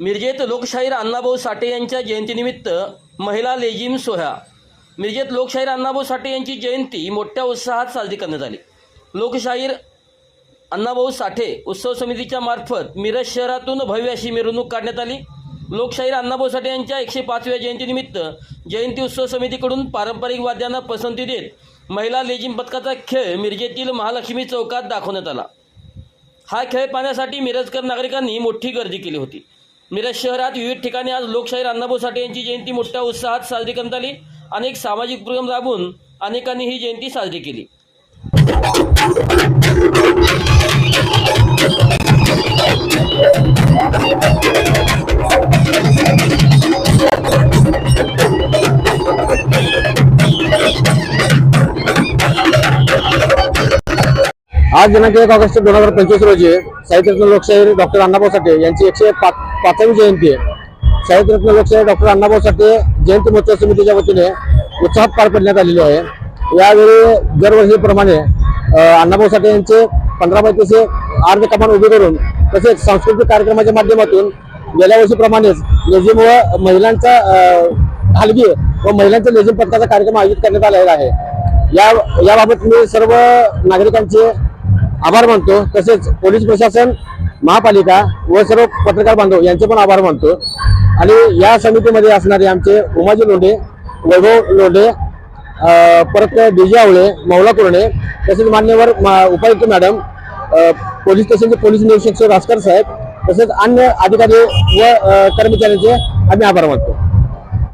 मिरजेत लोकशाहीर अण्णाभाऊ साठे यांच्या जयंतीनिमित्त महिला लेजिम सोहळा. मिरजेत लोकशाहीर अण्णाभाऊ साठे यांची जयंती मोठ्या उत्साहात साजरी करण्यात आली. लोकशाहीर अण्णाभाऊ साठे उत्सव समितीच्या मार्फत मिरज शहरातून भव्य अशी मिरवणूक काढण्यात आली. लोकशाहीर अण्णाभाऊ साठे यांच्या एकशे पाचव्या जयंतीनिमित्त जयंती उत्सव समितीकडून पारंपरिक वाद्यांना पसंती देत महिला लेझिम पथकाचा खेळ मिरजेतील महालक्ष्मी चौकात दाखवण्यात आला. हा खेळ पाहण्यासाठी मिरजकर नागरिकांनी मोठी गर्दी केली होती. मिरज शहरात विविध ठिकाणी आज लोकशाहीर अण्णाभाऊ साठे यांची जयंती मोठ्या उत्साहात साजरी करण्यात आली. अनेक सामाजिक उपक्रम राबवून अनेकांनी ही जयंती साजरी केली. आज दिनांक एक ऑगस्ट दोन हजार पंचवीस रोजी साहित्यरत्न लोकशाही डॉक्टर अण्णाभाऊ साठे यांची एकशे पाच पाचवी जयंती आहे. साहित्यरत्न लोकशाही डॉक्टर अण्णाभाऊ साठे जयंती महोत्सव समितीच्या वतीने उत्साहात पार पडण्यात आलेली आहे. यावेळी दरवर्षीप्रमाणे अण्णाभाऊ साठे यांचे पंधरा पैकीचे अर्ध कमान उभे करून तसेच सांस्कृतिक कार्यक्रमाच्या माध्यमातून गेल्या वर्षीप्रमाणेच लेझिम व महिलांचा हलगी व महिलांचा लेझिम पथकाचा कार्यक्रम आयोजित करण्यात आलेला आहे. या याबाबत मी सर्व नागरिकांचे आभार मानतो. तसेच पोलीस प्रशासन महापालिका व सर्व पत्रकार बांधव यांचे पण आभार मानतो. आणि या समितीमध्ये असणारे आमचे उमाजी लोंढे वैभव लोंढे परत डीजे आवळे मौला कुरणे तसेच मान्यवर मा- उपायुक्त मॅडम पोलीस स्टेशनचे पोलीस निरीक्षक भास्कर साहेब तसेच अन्य अधिकारी व कर्मचाऱ्यांचे आम्ही आभार मानतो.